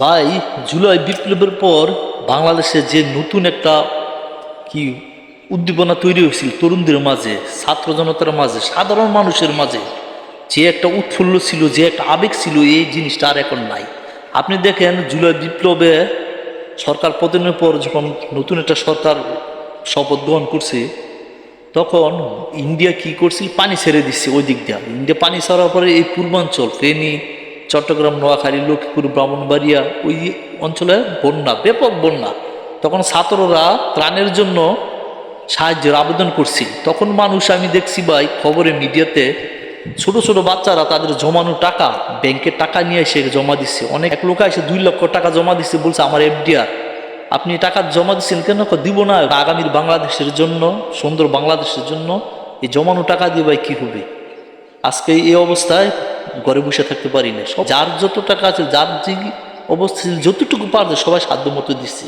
ভাই, জুলাই বিপ্লবের পর বাংলাদেশে যে নতুন একটা কি উদ্দীপনা তৈরি হয়েছিল তরুণদের মাঝে, ছাত্র জনতার মাঝে, সাধারণ মানুষের মাঝে, যে একটা উৎফুল্ল ছিল, যে একটা আবেগ ছিল, এই জিনিসটা আর এখন নাই। আপনি দেখেন, জুলাই বিপ্লবে সরকার পতনের পর যখন নতুন একটা সরকার শপথ গ্রহণ করছে, তখন ইন্ডিয়া কি করছিল পানি ছেড়ে দিচ্ছে ওই দিক দিয়ে। ইন্ডিয়া পানি ছাড়ার পরে এই পূর্বাঞ্চল, ফেনী চট্টগ্রাম, নোয়াখালী, লক্ষ্মীপুর, ব্রাহ্মণবাড়িয়া, ওই অঞ্চলে বন্যা, ব্যাপক বন্যা। তখন ছাত্ররা ত্রাণের জন্য সাহায্যের আবেদন করছি তখন মানুষ, আমি দেখছি ভাই খবরে মিডিয়াতে ছোট ছোট বাচ্চারা তাদের জমানো টাকা, ব্যাংকে টাকা নিয়ে এসে জমা দিচ্ছে। অনেক এক লোক এসে দুই লক্ষ টাকা জমা দিচ্ছে, বলছে, আমার এফডিআর, আপনি টাকা জমা দিচ্ছেন কেন? দিব না। আগামীর বাংলাদেশের জন্য, সুন্দর বাংলাদেশের জন্য এই জমানো টাকা দিয়ে ভাই কী হবে? আজকে এই অবস্থায় ঘরে বসে থাকতে পারি না। যার যত টাকা আছে, যার যে অবস্থা যতটুকু পারছে সবাই সাধ্য মতো দিচ্ছে।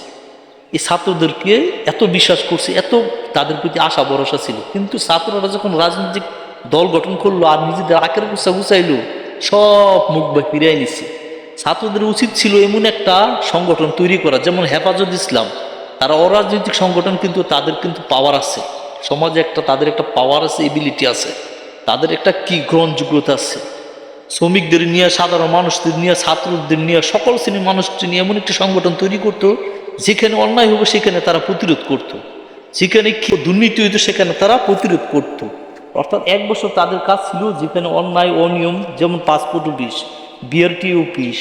এই ছাত্রদেরকে এত বিশ্বাস করছে, এত তাদের প্রতি আশা, ভরসা ছিল। কিন্তু ছাত্ররা যখন রাজনৈতিক দল গঠন করল আর নিজেদের আকের গুছা গুছাইলো, সব মুখ বা ফিরিয়ে নিচ্ছে ছাত্রদের উচিত ছিল এমন একটা সংগঠন তৈরি করা, যেমন হেফাজত ইসলাম। তারা অরাজনৈতিক সংগঠন, কিন্তু তাদের কিন্তু পাওয়ার আছে। সমাজে একটা, তাদের একটা পাওয়ার আছে এবিলিটি আছে। তাদের একটা কি গ্রহণযোগ্যতা আছে। শ্রমিকদের নিয়ে, সাধারণ মানুষদের নিয়ে, ছাত্রদের নিয়ে, সকল শ্রেণির মানুষদের নিয়ে এমন একটি সংগঠন তৈরি করতো, যেখানে অন্যায় হবে সেখানে তারা প্রতিরোধ করত। যেখানে দুর্নীতি হইতো সেখানে তারা প্রতিরোধ করত। অর্থাৎ এক বছর তাদের কাজ ছিল যেখানে অন্যায়, অনিয়ম, যেমন পাসপোর্ট অফিস, বিআরটি অফিস,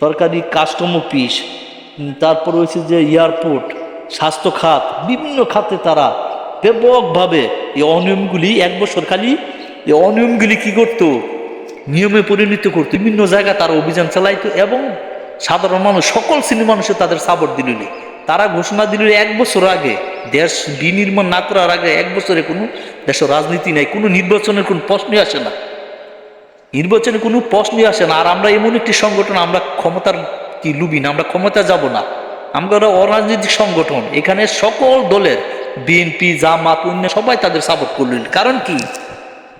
সরকারি কাস্টম অফিস তারপর রয়েছে যে এয়ারপোর্ট, স্বাস্থ্য খাত, বিভিন্ন খাতে তারা ব্যাপকভাবে এই অনিয়মগুলি, এক বছর খালি এই অনিয়মগুলি কী করতো নিয়মে পরিণত করতো বিভিন্ন জায়গায় তারা অভিযান চালাইতো এবং সাধারণ মানুষ, সকল শ্রেণির মানুষের তাদের সাপোর্ট দিল তারা ঘোষণা দিল এক বছর আগে দেশ বিনির্মাণ না করার আগে এক বছরে কোনো দেশের রাজনীতি নাই, কোনো নির্বাচনের কোনো প্রশ্নই আসে না। নির্বাচনে কোনো প্রশ্নই আসে না। আর আমরা এমন একটি সংগঠন, আমরা ক্ষমতার কি লুবি না, আমরা ক্ষমতা যাব না। আমরা অরাজনৈতিক সংগঠন। এখানে সকল দলের বিএনপি, জামাত অন্য সবাই তাদের সাপোর্ট করলেন কারণ কি?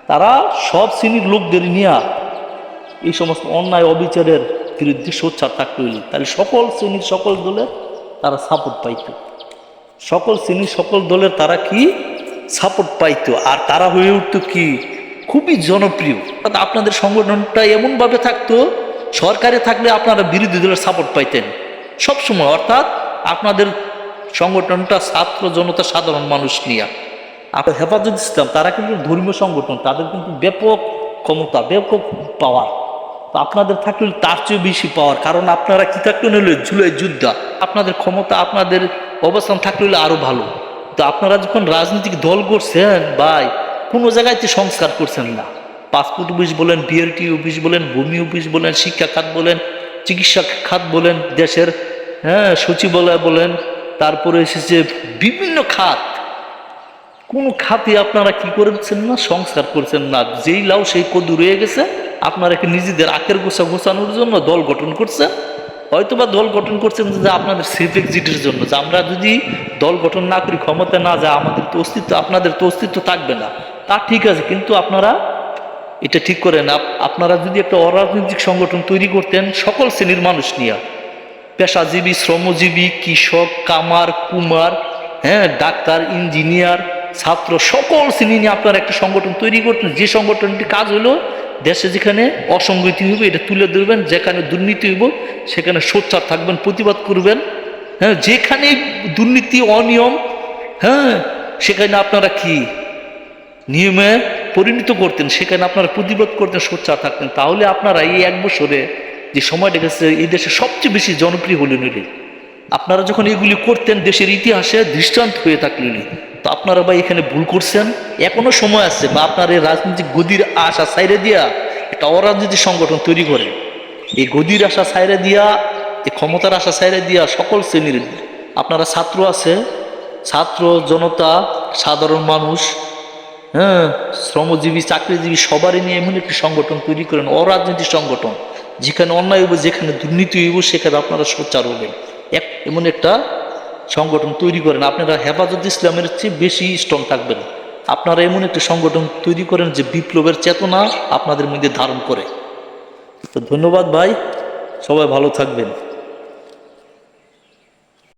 তারা সব শ্রেণির লোকদের নিয়ে এই সমস্ত অন্যায়, অবিচারের বিরুদ্ধে সোচ্চার থাকতে হইল। তাহলে সকল শ্রেণির সকল দলের তারা সাপোর্ট পাইত। সকল শ্রেণির সকল দলের তারা কি? সাপোর্ট পাইতো। আর তারা হয়ে উঠতো কি? খুবই জনপ্রিয়। অর্থাৎ আপনাদের সংগঠনটা এমনভাবে থাকতো, সরকারে থাকলে আপনারা বিরোধী দলের সাপোর্ট পাইতেন। সবসময়, অর্থাৎ আপনাদের সংগঠনটা ছাত্র জনতা, সাধারণ মানুষ নিয়ে। আপনার হেফাজত ইসলাম, তারা কিন্তু ধর্মীয় সংগঠন, তাদের কিন্তু ব্যাপক ক্ষমতা, ব্যাপক পাওয়ার তো আপনাদের থাকলে তার চেয়ে বেশি পাওয়ার কারণ আপনারা কি থাকলে হলো জুলাই যুদ্ধ। আপনাদের ক্ষমতা, আপনাদের অবস্থান থাকলে হলে আরও ভালো। তো আপনারা যখন রাজনৈতিক দল করছেন ভাই, কোনো জায়গায়তে সংস্কার করছেন না। পাসপোর্ট অফিস বলেন বিআরটি অফিস বলেন, ভূমি অফিস বলেন, শিক্ষা খাত বলেন, চিকিৎসা খাত বলেন, দেশের হ্যাঁ সচিবালয় বলেন, তারপরে এসেছে বিভিন্ন খাত। কোন খাতে আপনারা কি করেছেন না, সংস্কার করছেন না? যেই লাউ সেই কদু রয়ে গেছে আপনারা কি নিজেদের আখের গোছা গোছানোর জন্য দল গঠন করছেন হয়তোবা দল গঠন করছেন যে আপনাদের সেফ এক্সিটের জন্য, যে আমরা যদি দল গঠন না করি ক্ষমতা না যায়, আমাদের তো অস্তিত্ব, আপনাদের তো অস্তিত্ব থাকবে না। তা ঠিক আছে, কিন্তু আপনারা এটা ঠিক করেন। আপ- আপনারা যদি একটা অরাজনৈতিক সংগঠন তৈরি করতেন, সকল শ্রেণির মানুষ নিয়ে, পেশাজীবী, শ্রমজীবী, কৃষক, কামার, কুমার হ্যাঁ ডাক্তার, ইঞ্জিনিয়ার ছাত্র সকল শ্রেণি নিয়ে আপনারা একটা সংগঠন তৈরি করতেন যে সংগঠনটি কাজ হলো, দেশে যেখানে অসংগতি হইব, এটা তুলে ধরবেন, যেখানে দুর্নীতি হইব, সেখানে সোচ্চার থাকবেন, প্রতিবাদ করবেন। হ্যাঁ যেখানে দুর্নীতি, অনিয়ম হ্যাঁ সেখানে আপনারা কি নিয়মে পরিণত করতেন, সেখানে আপনারা প্রতিবাদ করতেন, সোচ্চার থাকতেন, তাহলে আপনারা এই এক বছরে যে সময়টা গেছে, এই দেশে সবচেয়ে বেশি জনপ্রিয় হলেন আপনারা যখন এগুলি করতেন, দেশের ইতিহাসে দৃষ্টান্ত হয়ে থাকলেন তো আপনারা বা এখানে ভুল করছেন। এখনও সময় আছে বা আপনার এই রাজনৈতিক গদির আশা সাইরে দিয়া একটা অরাজনৈতিক সংগঠন তৈরি করে। এই গদির আশা সাইরে দিয়া, এই ক্ষমতার আশা সাইরে দিয়া সকল শ্রেণির আপনারা ছাত্র আছে, ছাত্র, জনতা, সাধারণ মানুষ হ্যাঁ শ্রমজীবী, চাকরিজীবী সবারই নিয়ে এমন একটি সংগঠন তৈরি করেন, অরাজনৈতিক সংগঠন। যেখানে অন্যায় হইব, যেখানে দুর্নীতি হইব, সেখানে আপনারা সোচ্চার হবেন। এক, এমন একটা সংগঠন তৈরি করেন। আপনারা হেফাজত ইসলামের চেয়ে বেশি স্ট্রং থাকবেন। আপনারা এমন একটি সংগঠন তৈরি করেন যে বিপ্লবের চেতনা আপনাদের মধ্যে ধারণ করে। তো ধন্যবাদ ভাই। সবাই ভালো থাকবেন।